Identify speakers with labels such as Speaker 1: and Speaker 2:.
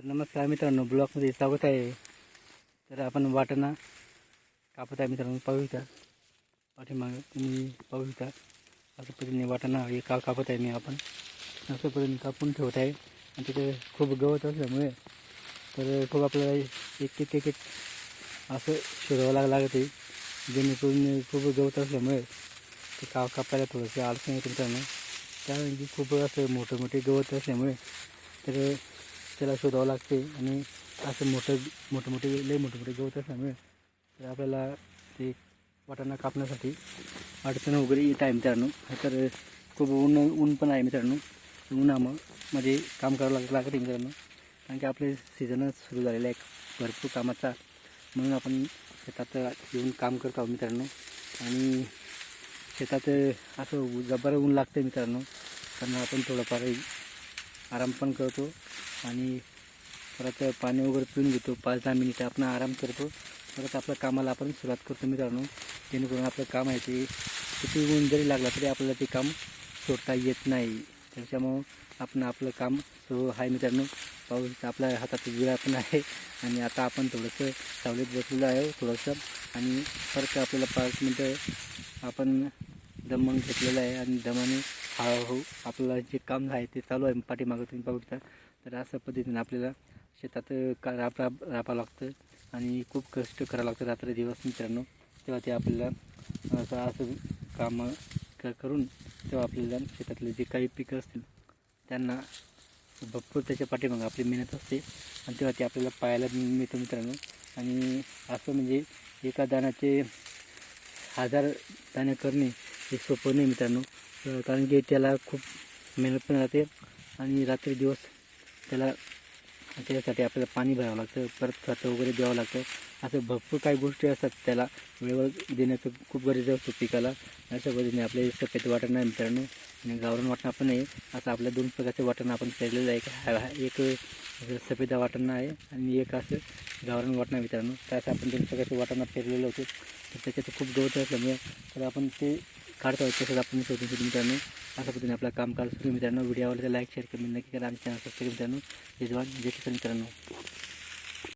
Speaker 1: तर नमस्कार मित्रांनो ब्लॉगमध्ये स्वागत आहे. तर आपण वाटाणा कापत आहे मित्रांनो पाहू इथं पाठीमाग तुम्ही पाहू इथं अशा पद्धतीने वाटाणा हे का कापत आहे मी आपण अशा पद्धतीने कापून ठेवत आहे. आणि तिथे खूप गवत असल्यामुळे तर खूप आपल्याला एक एक एक एक असं शोधावं लाग लागत आहे. जेणेकरून खूप गवत असल्यामुळे ते का कापायला थोडंसं अडचण येते मित्रांनो. कारण की खूप असं मोठे मोठे गवत असल्यामुळे तर त्याला शोधावं लागते आणि असं मोठं मोठं मोठे लई मोठे मोठे गवत असल्यामुळे तर आपल्याला ते वाटाणा कापण्यासाठी अडचण वगैरे येत आहे मित्रांनो. तर खूप ऊन ऊन पण आहे मित्रांनो. उन्हामध्ये काम करावं लाग लागत आहे मित्रांनो. कारण की आपले सीझनच सुरू झालेलं आहे. भरपूर कामाचा. म्हणून आपण शेतात येऊन काम करत आहोत मित्रांनो. आणि शेतात असं जबर ऊन लागतं मित्रांनो. त्यांना आपण थोडंफार आराम पण करतो. आणि परत पाणी वगैरे पिऊन घेतो. पाच दहा मिनिटं आपण आराम करतो. परत आपल्या कामाला आपण सुरुवात करतो मित्रांनो. जेणेकरून आपलं काम आहे ते किती ऊन जरी लागला तरी आपल्याला ते काम सोडता येत नाही. त्याच्यामुळं आपण आपलं काम सुरू आहे मित्रांनो. पाऊस आपल्या हातात विळा पण आहे. आणि आता आपण थोडंसं सावलीत बसलेलं आहे थोडंसं. आणि परत आपल्याला पाच मिनटं आपण दमन घेतलेलं आहे. आणि दमाने हळूहळू आपल्याला जे काम आहे ते चालू आहे पाठीमागं तुम्ही पाहू शकता. तर अशा पद्धतीने आपल्याला शेतात का राब राब राबावं लागतं आणि खूप कष्ट करावं लागतं रात्र दिवस मित्रांनो. तेव्हा ते आपल्याला असं असं कामं क करून तेव्हा आपल्याला शेतातले जे काही पिकं असतील त्यांना भरपूर त्याच्या पाठीमागं आपली मेहनत असते आणि तेव्हा ते आपल्याला पाहायला मिळतं मित्रांनो. आणि असं म्हणजे एका दाण्याचे हजार दाणे करणे हे सोपं नाही मित्रांनो. कारण की त्याला खूप मेहनत पण राहते आणि रात्री दिवस त्याला त्याच्यासाठी आपल्याला पाणी भरावं लागतं परत खतं वगैरे द्यावं लागतं. असं भरपूर काही गोष्टी असतात त्याला वेळेवर देण्याचं खूप गरज असतो पिकाला. अशा पद्धतीने आपले सफेद वाटण आहे मित्रांनो. आणि गावरण वाटणं पण आहे. असं आपल्या दोन प्रकारचे वाटण आपण पेरलेलं आहे. एक सफेद वाटण आहे आणि एक असं गावरण वाटणं मित्रांनो. तर आपण दोन प्रकारचे वाटाणा पेरलेलं होतं. तर त्याच्यात खूप गवत असल्यामुळे तर आपण ते काढतो तसंच आपण शोधून शोधून मित्रांनो अशा पद्धतीने आपलं काम काल सुरू हो मित्रांनो। व्हिडिओ आवडला लाईक शेअर कमेंट नक्की करा आमच्या चॅनल सबस्क्राईब मित्रांनो। जय जवान जय किसान मित्रांनो।